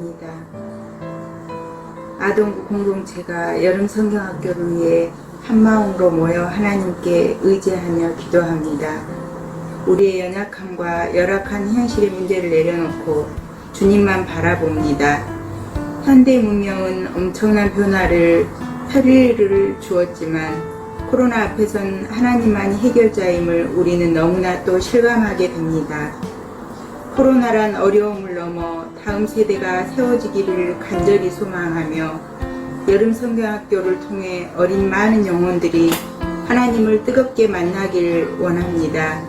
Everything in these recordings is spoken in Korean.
기도합니다. 아동부 공동체가 여름 성경학교를 위해 한마음으로 모여 하나님께 의지하며 기도합니다. 우리의 연약함과 열악한 현실의 문제를 내려놓고 주님만 바라봅니다. 현대 문명은 엄청난 변화를 편리를 주었지만 코로나 앞에선 하나님만이 해결자임을 우리는 너무나 또 실감하게 됩니다. 코로나란 어려움을 넘어 다음 세대가 세워지기를 간절히 소망하며 여름 성경학교를 통해 어린 많은 영혼들이 하나님을 뜨겁게 만나길 원합니다.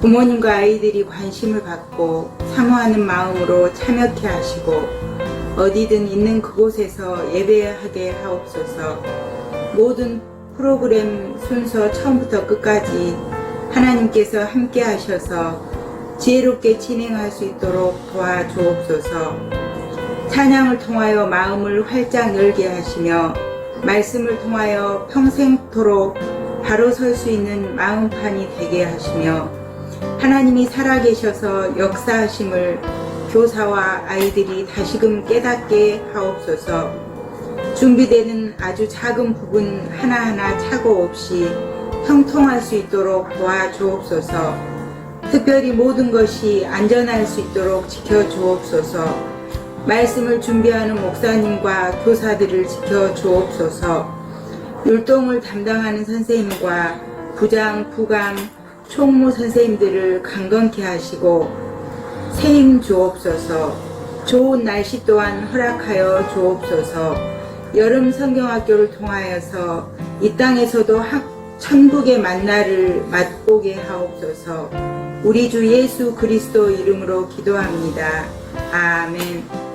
부모님과 아이들이 관심을 갖고 사모하는 마음으로 참여케 하시고 어디든 있는 그곳에서 예배하게 하옵소서 모든 프로그램 순서 처음부터 끝까지 하나님께서 함께 하셔서 지혜롭게 진행할 수 있도록 도와주옵소서. 찬양을 통하여 마음을 활짝 열게 하시며 말씀을 통하여 평생토록 바로 설 수 있는 마음판이 되게 하시며 하나님이 살아계셔서 역사하심을 교사와 아이들이 다시금 깨닫게 하옵소서. 준비되는 아주 작은 부분 하나하나 착오 없이 형통할 수 있도록 도와주옵소서 특별히 모든 것이 안전할 수 있도록 지켜주옵소서. 말씀을 준비하는 목사님과 교사들을 지켜주옵소서. 율동을 담당하는 선생님과 부장, 부감, 총무 선생님들을 강건케 하시고 세임 주옵소서. 좋은 날씨 또한 허락하여 주옵소서. 여름 성경학교를 통하여서 이 땅에서도 학, 천국의 만나를 맛보게 하옵소서 우리 주 예수 그리스도 이름으로 기도합니다. 아멘.